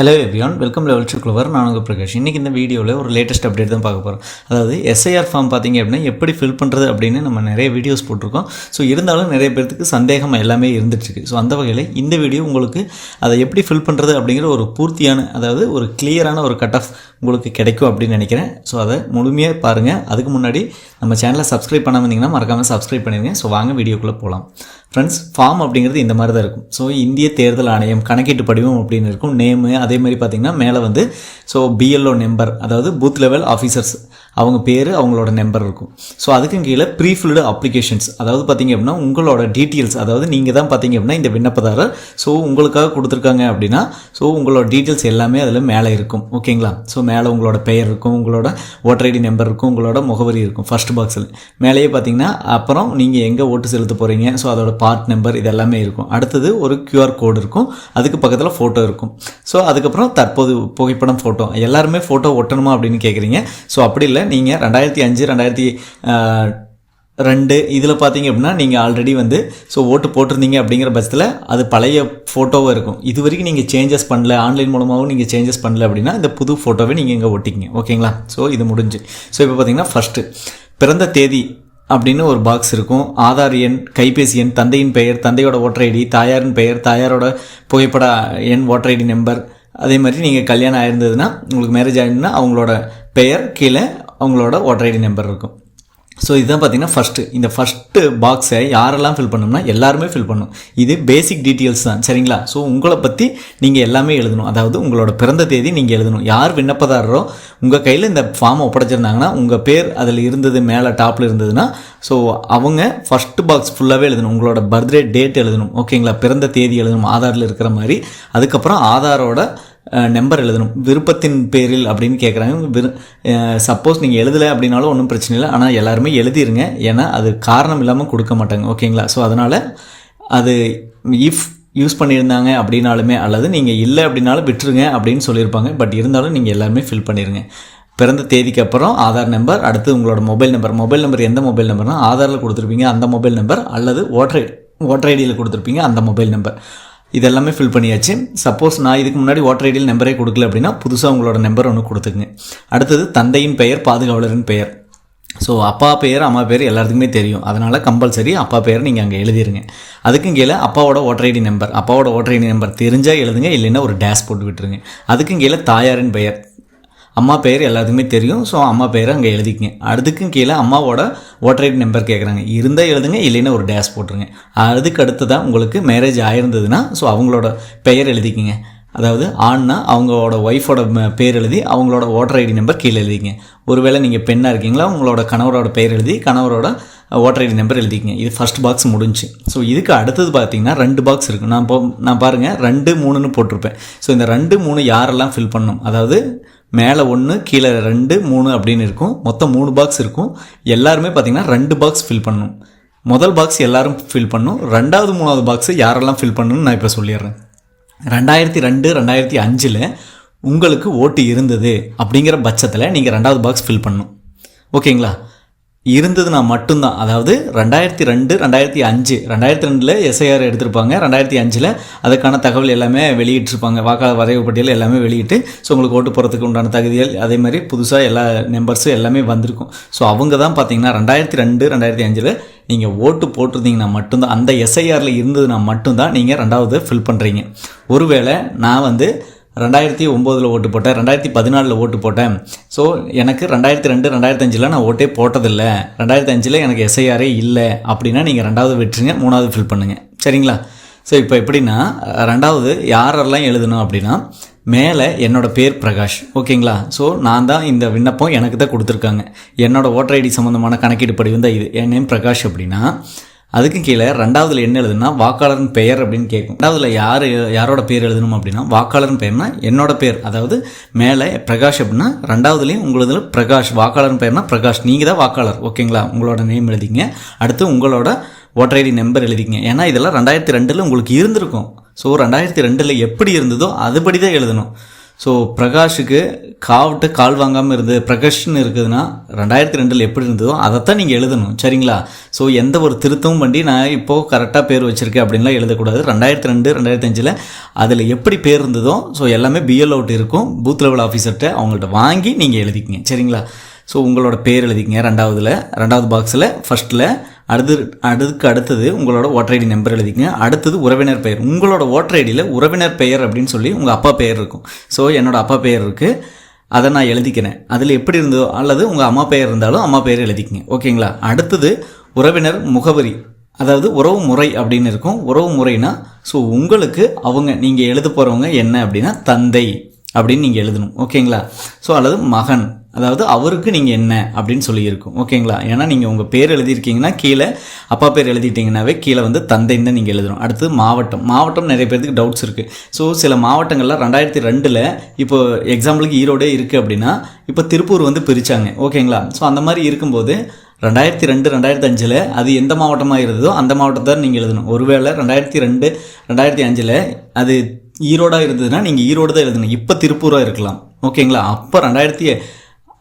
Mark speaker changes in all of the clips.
Speaker 1: Hello everyone welcome level சுக்லவர் clever நான் உங்கள் பிரகாஷ். இன்றைக்கி இந்த வீடியோவில் ஒரு லேட்டஸ்ட் அப்டேட் தான் பார்க்க போகிறோம் அதாவது எஸ்ஐஆர் ஃபார்ம் பார்த்தீங்க அப்படின்னா எப்படி ஃபில் பண்ணுறது அப்படின்னு நம்ம நிறைய வீடியோஸ் போட்டிருக்கோம். ஸோ இருந்தாலும் நிறைய பேர்த்துக்கு சந்தேகம் எல்லாமே இருந்துட்டுருக்கு ஸோ அந்த வகையில் இந்த வீடியோ உங்களுக்கு அதை எப்படி ஃபில் பண்ணுறது அப்படிங்கிற ஒரு பூர்த்தியான அதாவது ஒரு கிளியரான ஒரு கட் ஆஃப் உங்களுக்கு கிடைக்கும் அப்படின்னு நினைக்கிறேன். ஸோ அதை முழுமையாக பாருங்கள் அதுக்கு முன்னாடி நம்ம சேனலை சப்ஸ்கிரைப் பண்ணாமல் இருந்தீங்கன்னா மறக்காமல் சப்ஸ்கிரைப் பண்ணிடுங்க. ஸோ வாங்க வீடியோக்குள்ளே போகலாம் ஃப்ரெண்ட்ஸ் ஃபார்ம் அப்படிங்கிறது இந்த மாதிரி தான் இருக்கும். ஸோ இந்திய தேர்தல் ஆணையம் கணக்கீட்டு படிவம் அப்படின்னு இருக்கும். நேமு அதே மாதிரி பார்த்தீங்கன்னா மேலே வந்து ஸோ பிஎல்ஓ நம்பர் அதாவது பூத் லெவல் ஆஃபீஸர்ஸ் அவங்க பேர் அவங்களோட நம்பர் இருக்கும். ஸோ அதுக்கும் கீழே ப்ரீஃபில்டு அப்ளிகேஷன்ஸ் அதாவது பார்த்தீங்க அப்படின்னா உங்களோட டீட்டெயில்ஸ் அதாவது நீங்கள் தான் பார்த்தீங்க அப்படின்னா இந்த விண்ணப்பதாரர் ஸோ உங்களுக்காக கொடுத்துருக்காங்க அப்படின்னா ஸோ உங்களோட டீட்டெயில்ஸ் எல்லாமே அதில் மேலே இருக்கும். ஓகேங்களா ஸோ மேலே உங்களோட பெயர் இருக்கும் உங்களோட ஓட்டர் ஐடி நம்பர் இருக்கும் உங்களோட முகவரி இருக்கும் ஃபர்ஸ்ட் பாக்ஸில் மேலேயே பார்த்தீங்கன்னா அப்புறம் நீங்கள் எங்கே ஓட்டு செலுத்த போகிறீங்க ஸோ அதோட பார்ட் நம்பர் இது எல்லாமே இருக்கும். அடுத்தது ஒரு கியூஆர் கோடு இருக்கும். அதுக்கு பக்கத்தில் ஃபோட்டோ இருக்கும். ஸோ அதுக்கப்புறம் தற்போது புகைப்படம் ஃபோட்டோ எல்லாருமே ஃபோட்டோ ஒட்டணுமா அப்படின்னு கேட்குறீங்க ஸோ அப்படி இல்லை. நீங்கள் ரெண்டாயிரத்தி அஞ்சு ரெண்டாயிரத்தி ரெண்டு இதில் பார்த்தீங்க அப்படின்னா நீங்கள் ஆல்ரெடி வந்து ஸோ ஓட்டு போட்டிருந்தீங்க அப்படிங்கிற பட்சத்தில் அது பழைய ஃபோட்டோவாக இருக்கும். இது வரைக்கும் நீங்கள் சேஞ்சஸ் பண்ணல. ஆன்லைன் மூலமாகவும் நீங்கள் சேஞ்சஸ் பண்ணல அப்படின்னா இந்த புது ஃபோட்டோவை நீங்கள் இங்கே ஒட்டிக்கிங்க. ஓகேங்களா ஸோ இது முடிஞ்சு. ஸோ இப்போ பார்த்தீங்கன்னா ஃபஸ்ட்டு பிறந்த தேதி அப்படின்னு ஒரு பாக்ஸ் இருக்கும். ஆதார் எண் கைபேசி எண் தந்தையின் பெயர் தந்தையோட ஓட்டர் ஐடி தாயாரின் பெயர் தாயாரோட புகைப்பட எண் ஓட்டர் ஐடி நம்பர் அதே மாதிரி நீங்கள் கல்யாணம் ஆயிருந்ததுன்னா உங்களுக்கு மேரேஜ் ஆயிருந்ததுன்னா அவங்களோட பெயர் கீழே அவங்களோட ஓட்டர் ஐடி நம்பர் இருக்கும். ஸோ இதுதான் பார்த்தீங்கன்னா ஃபஸ்ட்டு இந்த ஃபஸ்ட்டு பாக்ஸை யாரெல்லாம் ஃபில் பண்ணணும்னா எல்லாருமே ஃபில் பண்ணும் இது பேசிக் டீட்டெயில்ஸ் தான் சரிங்களா? ஸோ உங்களை பற்றி நீங்கள் எல்லாமே எழுதணும். அதாவது உங்களோட பிறந்த தேதி நீங்கள் எழுதணும். யார் விண்ணப்பதாரரோ உங்கள் கையில் இந்த ஃபார்மை ஒப்படைச்சிருந்தாங்கன்னா உங்கள் பேர் அதில் இருந்தது மேலே டாப்பில் இருந்ததுன்னா ஸோ அவங்க ஃபஸ்ட்டு பாக்ஸ் ஃபுல்லாகவே எழுதணும். உங்களோட பர்த்டே டேட் எழுதணும். ஓகேங்களா பிறந்த தேதி எழுதணும். ஆதாரில் இருக்கிற மாதிரி. அதுக்கப்புறம் ஆதாரோட நம்பர் எழுதணும். விருப்பத்தின் பேரில் அப்படின்னு கேட்குறாங்க விரு சப்போஸ் நீங்கள் எழுதலை அப்படின்னாலும் ஒன்றும் பிரச்சனை இல்லை. ஆனால் எல்லாருமே எழுதிருங்க. ஏன்னா அது காரணம் இல்லாமல் கொடுக்க மாட்டாங்க. ஓகேங்களா ஸோ அதனால் அது இஃப் யூஸ் பண்ணியிருந்தாங்க அப்படின்னாலுமே அல்லது நீங்கள் இல்லை அப்படின்னாலும் விட்டுருங்க அப்படின்னு சொல்லியிருப்பாங்க. பட் இருந்தாலும் நீங்கள் எல்லாருமே ஃபில் பண்ணிடுங்க பிறந்த தேதிக்கு அப்புறம் ஆதார் நம்பர் அடுத்து உங்களோட மொபைல் நம்பர் மொபைல் நம்பர் எந்த மொபைல் நம்பர்னால் ஆதாரில் கொடுத்துருப்பீங்க அந்த மொபைல் நம்பர் அல்லது ஓட்டர் ஓட்டர் ஐடியில் கொடுத்துருப்பீங்க அந்த மொபைல் நம்பர் இதெல்லாமே ஃபில் பண்ணியாச்சு. சப்போஸ் நான் இதுக்கு முன்னாடி ஓட்டர் ஐடியில் நம்பரே கொடுக்கல அப்படின்னா புதுசாக உங்களோட நம்பர் ஒன்று கொடுத்துக்குங்க. அடுத்தது தந்தையின் பெயர் பாதுகாவலரின் பெயர். ஸோ அப்பா பெயர் அம்மா பேர் எல்லாத்துக்குமே தெரியும். அதனால் கம்பல்சரி அப்பா பேர் நீங்கள் அங்கே எழுதிருங்க. அதுக்கும் கீழே அப்பாவோட ஓட்டர் ஐடி நம்பர் அப்பாவோட ஓட்டர் ஐடி நம்பர் தெரிஞ்சால் எழுதுங்க இல்லைன்னா ஒரு டேஷ் போட்டு விட்டுருங்க. அதுக்கும் கீழே தாயாரின் பெயர். அம்மா பெயர் எல்லாத்துக்குமே தெரியும். ஸோ அம்மா பெயரை அங்கே எழுதிக்கங்க. அதுக்கும் கீழே அம்மாவோட ஓட்டர் ஐடி நம்பர் கேட்குறாங்க இருந்தால் எழுதுங்க இல்லைன்னா ஒரு டேஷ் போட்டுருங்க. அதுக்கு அடுத்து தான் உங்களுக்கு மேரேஜ் ஆயிருந்ததுன்னா ஸோ அவங்களோட பெயர் எழுதிக்கிங்க. அதாவது ஆண்னா அவங்களோட ஒய்ஃபோட பேர் எழுதி அவங்களோட ஓட்டர் ஐடி நம்பர் கீழே எழுதிங்க ஒருவேளை நீங்கள் பெண்ணாக இருக்கீங்களா உங்களோட கணவரோட பெயர் எழுதி கணவரோட ஓட்டர் ஐடி நம்பர் எழுதிக்கங்க. இது ஃபஸ்ட் பாக்ஸ் முடிஞ்சு. ஸோ இதுக்கு அடுத்தது பார்த்தீங்கன்னா ரெண்டு பாக்ஸ் இருக்கும் நான் இப்போ நான் பாருங்கள் ரெண்டு மூணுன்னு போட்டிருப்பேன். ஸோ இந்த ரெண்டு மூணு யாரெல்லாம் ஃபில் பண்ணும் அதாவது மேலே ஒன்று கீழே ரெண்டு மூணு அப்படின்னு இருக்கும். மொத்தம் மூணு பாக்ஸ் இருக்கும். எல்லாருமே பார்த்தீங்கன்னா ரெண்டு பாக்ஸ் ஃபில் பண்ணணும். முதல் பாக்ஸ் எல்லாரும் ஃபில் பண்ணணும் ரெண்டாவது மூணாவது பாக்ஸு யாரெல்லாம் ஃபில் பண்ணணும்னு நான் இப்போ சொல்லிடுறேன். ரெண்டாயிரத்தி ரெண்டு ரெண்டாயிரத்தி அஞ்சில் உங்களுக்கு ஓட்டு இருந்தது அப்படிங்கிற பட்சத்தில் நீங்கள் ரெண்டாவது பாக்ஸ் ஃபில் பண்ணும் ஓகேங்களா? இருந்ததுனா மட்டும்தான். அதாவது ரெண்டாயிரத்தி ரெண்டு ரெண்டாயிரத்தி அஞ்சு ரெண்டாயிரத்தி ரெண்டில் எஸ்ஐஆர் எடுத்திருப்பாங்க. ரெண்டாயிரத்தி அஞ்சில் அதுக்கான தகவல் எல்லாமே வெளியிட்டிருப்பாங்க. வாக்காளர் வரைவு பட்டியல் எல்லாமே வெளியிட்டு ஸோ உங்களுக்கு ஓட்டு போகிறதுக்கு உண்டான தகுதிகள் அதே மாதிரி புதுசாக எல்லா நம்பர்ஸும் எல்லாமே வந்திருக்கும். ஸோ அவங்க தான் பார்த்தீங்கன்னா ரெண்டாயிரத்தி ரெண்டு ரெண்டாயிரத்தி அஞ்சில் நீங்கள் ஓட்டு போட்டிருந்தீங்கன்னா மட்டும்தான் அந்த எஸ்ஐஆரில் இருந்ததுனா மட்டும்தான் நீங்கள் ரெண்டாவது ஃபில் பண்ணுறீங்க ஒருவேளை நான் வந்து ரெண்டாயிரத்தி ஒம்போதில் ஓட்டு போட்டேன் ரெண்டாயிரத்தி பதினாலில் ஓட்டு போட்டேன். ஸோ எனக்கு ரெண்டாயிரத்தி ரெண்டு ரெண்டாயிரத்தி அஞ்சில் நான் ஓட்டே போட்டதில்லை. ரெண்டாயிரத்தி அஞ்சில் எனக்கு எஸ்ஐஆரே இல்லை. அப்படின்னா நீங்கள் ரெண்டாவது விட்டுருங்க மூணாவது ஃபில் பண்ணுங்கள் சரிங்களா? ஸோ இப்போ எப்படின்னா ரெண்டாவது யாரெல்லாம் எழுதணும் அப்படின்னா மேலே என்னோடய பேர் பிரகாஷ். ஓகேங்களா? ஸோ நான் தான் இந்த விண்ணப்பம் எனக்கு தான் கொடுத்துருக்காங்க. என்னோடய ஓட்டர் ஐடி சம்மந்தமான கணக்கீடு படிவு தான் இது. என் நேம் பிரகாஷ் அப்படின்னா அதுக்கு கீழே ரெண்டாவதுல என்ன எழுதுனா வாக்காளரின் பெயர் அப்படின்னு கேட்கும் ரெண்டாவதுல யார் யாரோட பேர் எழுதணும் அப்படின்னா வாக்காளரின் பெயர்னா என்னோட பேர். அதாவது மேலே பிரகாஷ் அப்படின்னா ரெண்டாவதுலேயும் உங்களதுல பிரகாஷ் வாக்காளரின் பெயர்னா பிரகாஷ். நீங்கள் தான் வாக்காளர். ஓகேங்களா? உங்களோட நேம் எழுதிங்க. அடுத்து உங்களோட ஓட்டர் ஐடி நம்பர் எழுதிங்க. ஏன்னா இதெல்லாம் ரெண்டாயிரத்தி ரெண்டில் உங்களுக்கு இருந்திருக்கும். ஸோ ரெண்டாயிரத்தி ரெண்டில் எப்படி இருந்ததோ அதுபடி தான் எழுதணும். ஸோ பிரகாஷுக்கு காவிட்டு கால் வாங்காமல் இருந்து பிரகாஷ்னு இருக்குதுன்னா ரெண்டாயிரத்தி ரெண்டில் எப்படி இருந்ததோ அதைத்தான் நீங்கள் எழுதணும் சரிங்களா? ஸோ எந்த ஒரு திருத்தமும் பண்ணி நான் இப்போது கரெக்டாக பேர் வச்சுருக்கேன் அப்படின்லாம் எழுதக்கூடாது. ரெண்டாயிரத்தி ரெண்டு ரெண்டாயிரத்தி அஞ்சில் அதில் எப்படி பேர் இருந்ததோ ஸோ எல்லாமே பிஎல் அவுட் இருக்கும். பூத் லெவல் ஆஃபீஸர்கிட்ட அவங்கள்ட்ட வாங்கி நீங்கள் எழுதிக்கிங்க சரிங்களா? ஸோ உங்களோட பேர் எழுதிக்கங்க ரெண்டாவதில் ரெண்டாவது பாக்ஸில் ஃபஸ்ட்டில் அடுத்து அதுக்கு அடுத்தது உங்களோட ஓட்டர் ஐடி நம்பர் எழுதிக்கங்க. அடுத்தது உறவினர் பெயர். உங்களோட ஓட்டர் ஐடியில் உறவினர் பெயர் அப்படின்னு சொல்லி உங்கள் அப்பா பெயர் இருக்கும். ஸோ என்னோட அப்பா பெயர் இருக்குது அதை நான் எழுதிக்கிறேன். அதில் எப்படி இருந்ததோ அல்லது உங்கள் அம்மா பெயர் இருந்தாலும் அம்மா பெயர் எழுதிக்கங்க. ஓகேங்களா அடுத்தது உறவினர் முகவரி. அதாவது உறவு முறை அப்படின்னு இருக்கும். உறவு முறைனா ஸோ உங்களுக்கு அவங்க நீங்கள் எழுத போகிறவங்க என்ன அப்படின்னா தந்தை அப்படின்னு நீங்கள் எழுதணும். ஓகேங்களா ஸோ அல்லது மகன். அதாவது அவருக்கு நீங்கள் என்ன அப்படின்னு சொல்லியிருக்கும். ஓகேங்களா? ஏன்னா நீங்கள் உங்கள் பேர் எழுதியிருக்கீங்கன்னா கீழே அப்பா பேர் எழுதிட்டீங்கன்னாவே கீழே வந்து தந்தைன்னு நீங்கள் எழுதணும். அடுத்து மாவட்டம். மாவட்டம் நிறைய பேருக்கு டவுட்ஸ் இருக்குது ஸோ சில மாவட்டங்கள்லாம் ரெண்டாயிரத்தி ரெண்டில் இப்போ எக்ஸாம்பிளுக்கு ஈரோடே இருக்குது அப்படின்னா இப்போ திருப்பூர் வந்து பிரித்தாங்க ஓகேங்களா? ஸோ அந்த மாதிரி இருக்கும்போது ரெண்டாயிரத்தி ரெண்டு ரெண்டாயிரத்தி அஞ்சில் அது எந்த மாவட்டமாக இருந்ததோ அந்த மாவட்டத்தை நீங்கள் எழுதணும். ஒருவேளை ரெண்டாயிரத்தி ரெண்டு ரெண்டாயிரத்தி அஞ்சில் அது ஈரோடாக இருந்ததுன்னா நீங்கள் ஈரோடு தான் எழுதணும். இப்போ திருப்பூராக இருக்கலாம். ஓகேங்களா? அப்போ ரெண்டாயிரத்தி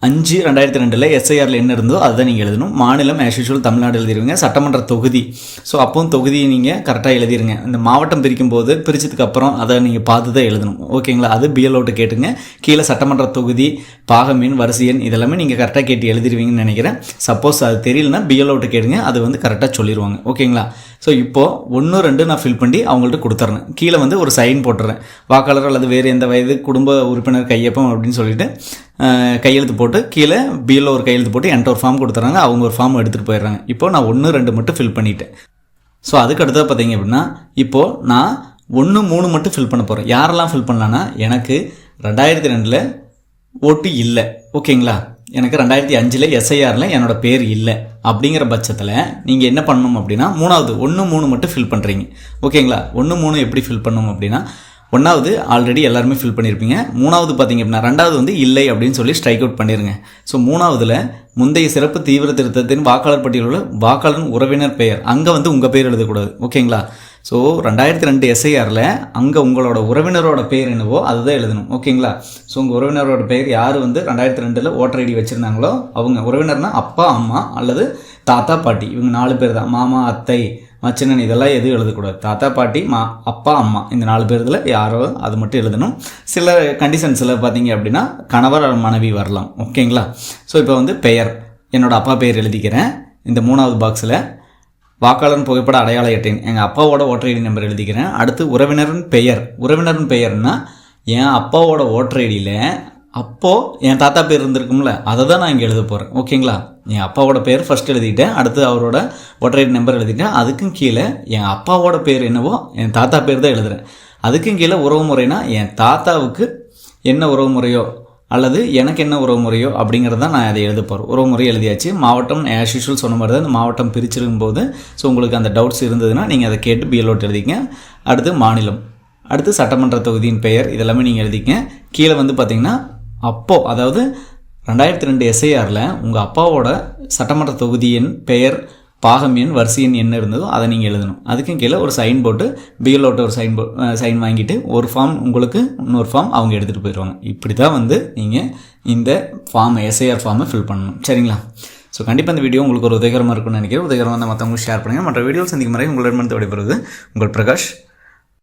Speaker 1: அஞ்சு ரெண்டாயிரத்தி ரெண்டில் எஸ்ஐஆரில் என்ன இருந்தோ அதை நீங்கள் எழுதணும். மாநிலம் ஆஸ் யூஷுவல் தமிழ்நாடு எழுதிருவீங்க சட்டமன்ற தொகுதி. ஸோ அப்பவும் தொகுதியை நீங்கள் கரெக்டாக எழுதிருங்க. இந்த மாவட்டம் பிரிக்கும் போது பிரிச்சதுக்கு அப்புறம் அதை நீங்கள் பார்த்து தான் எழுதணும். ஓகேங்களா அது பிஎல்ஓட்டு கேட்டுங்க. கீழே சட்டமன்ற தொகுதி பாகமீன் வரிசையன் இதெல்லாமே நீங்கள் கரெக்டாக கேட்டு எழுதிருவீங்கன்னு நினைக்கிறேன். சப்போஸ் அது தெரியலனா பிஎல்ஓட்டு கேட்டுங்க. அது வந்து கரெக்டாக சொல்லிடுவாங்க ஓகேங்களா ஸோ இப்போது ஒன்று ரெண்டு நான் ஃபில் பண்ணி அவங்கள்ட்ட கொடுத்துட்றேன் கீழே வந்து ஒரு சைன் போட்டுறேன். வாக்காளர் அல்லது வேறு எந்த வயது குடும்ப உறுப்பினர் கையொப்பம் அப்படின்னு சொல்லிட்டு கையெழுத்து போட்டு கீழே பியில் ஒரு கையெழுத்து போட்டு என்கிட்ட ஒரு ஃபார்ம் கொடுத்துறாங்க. அவங்க ஒரு ஃபார்ம் எடுத்துகிட்டு போயிடுறாங்க. இப்போ நான் ஒன்று ரெண்டு மட்டும் ஃபில் பண்ணிட்டேன். ஸோ அதுக்கு அடுத்தது பார்த்தீங்க அப்படின்னா இப்போது நான் ஒன்று மூணு மட்டும் ஃபில் பண்ண போகிறேன் யாரெல்லாம் ஃபில் பண்ணலான்னா எனக்கு ரெண்டாயிரத்தி ரெண்டில் ஓட்டு இல்லை. ஓகேங்களா எனக்கு ரெண்டாயிரத்தி அஞ்சில் எஸ்ஐஆரில் என்னோட பேர் இல்லை. அப்படிங்கிற பட்சத்தில் நீங்கள் என்ன பண்ணணும் அப்படின்னா மூணாவது ஒன்று மூணு மட்டும் ஃபில் பண்ணுறீங்க ஓகேங்களா ஒன்று மூணு எப்படி ஃபில் பண்ணணும் அப்படின்னா ஒன்றாவது ஆல்ரெடி எல்லாருமே ஃபில் பண்ணியிருப்பீங்க மூணாவது பார்த்தீங்க அப்படின்னா ரெண்டாவது வந்து இல்லை அப்படின்னு சொல்லி ஸ்ட்ரைக் அவுட் பண்ணிடுங்க ஸோ மூணாவதில் முந்தைய சிறப்பு தீவிர திருத்தத்தின் வாக்காளர் பட்டியலில் உள்ள வாக்காளர் உறவினர் பெயர். அங்கே வந்து உங்கள் பேர் எழுதக்கூடாது. ஓகேங்களா ஸோ ரெண்டாயிரத்தி ரெண்டு எஸ்ஐஆரில் அங்கே உங்களோட உறவினரோட பேர் என்னவோ அதுதான் எழுதணும். ஓகேங்களா ஸோ உங்கள் உறவினரோட பெயர் யார் வந்து ரெண்டாயிரத்தி ரெண்டில் ஓட்டர் ஐடி வச்சுருந்தாங்களோ அவங்க உறவினர்னா அப்பா அம்மா அல்லது தாத்தா பாட்டி. இவங்க நாலு பேர் தான். மாமா அத்தை மச்சினன் இதெல்லாம் எதுவும் எழுதக்கூடாது. தாத்தா பாட்டி மா அப்பா அம்மா. இந்த நாலு பேர்தில் யாரோ அது மட்டும் எழுதணும். சில கண்டிஷன்ஸில் பார்த்தீங்க அப்படின்னா கணவர் மனைவி வரலாம். ஓகேங்களா? ஸோ இப்போ வந்து பெயர். என்னோட அப்பா பெயர் எழுதிக்கிறேன். இந்த மூணாவது பாக்ஸில் வாக்காளர் புகைப்பட அடையாள அட்டைன் எங்கள் அப்பாவோட ஓட்டர் ஐடி நம்பர் எழுதிக்கிறேன். அடுத்து உறவினரின் பெயர். உறவினரின் பெயர்னால் என் அப்பாவோட ஓட்டர் ஐடியில் அப்போது என் தாத்தா பேர் இருந்திருக்கும்ல அதை தான் நான் இங்கே எழுத போகிறேன் ஓகேங்களா? என் அப்பாவோட பேர் ஃபஸ்ட் எழுதிக்கிட்டேன் அடுத்து அவரோட ஓட்டர் நம்பர் எழுதிட்டேன். அதுக்கும் கீழே என் அப்பாவோட பேர் என்னவோ என் தாத்தா பேர் தான் எழுதுகிறேன் அதுக்கும் கீழே உறவு முறைனா என் தாத்தாவுக்கு என்ன உறவு முறையோ அல்லது எனக்கு என்ன உறவு முறையோ அப்படிங்கிறத நான் அதை எழுத போகிறேன் உறவு முறை எழுதியாச்சு. மாவட்டம் ஆஸ் யூஷுவல் சொன்ன மாதிரி தான் இந்த மாவட்டம் பிரிச்சிருக்கும் போது ஸோ உங்களுக்கு அந்த டவுட்ஸ் இருந்ததுன்னா நீங்கள் அதை கேட்டு பிஎல்ஓட் எழுதிங்க அடுத்து மாநிலம். அடுத்து சட்டமன்ற தொகுதியின் பெயர் இதெல்லாமே நீங்கள் எழுதிங்க கீழே வந்து பார்த்தீங்கன்னா அப்போது அதாவது ரெண்டாயிரத்தி ரெண்டு எஸ்ஐஆரில் உங்கள் அப்பாவோட சட்டமன்ற தொகுதியின் பெயர் பாகம் எண் வரிசை எண் என்ன இருந்ததோ அதை நீங்கள் எழுதணும். அதுக்கும் கீழே ஒரு சைன் போட்டு பிஎல்ஓட்ட ஒரு சைன் போ சைன் வாங்கிட்டு ஒரு ஃபார்ம் உங்களுக்கு இன்னொரு ஃபார்ம் அவங்க எடுத்துகிட்டு போயிடுவாங்க. இப்படி தான் வந்து நீங்கள் இந்த ஃபார்ம் எஸ்ஐஆர் ஃபார்மை ஃபில் பண்ணணும். சரிங்களா? ஸோ கண்டிப்பாக இந்த வீடியோ உங்களுக்கு ஒரு உதயகரமாக இருக்கும்னு நினைக்கிறேன். உதயகரமாக மற்றவங்களுக்கு ஷேர் பண்ணுங்கள் மற்ற வீடியோ சந்திக்கும் முறை உங்களிடமிருந்து விடைபெறுவது உங்கள் பிரகாஷ்.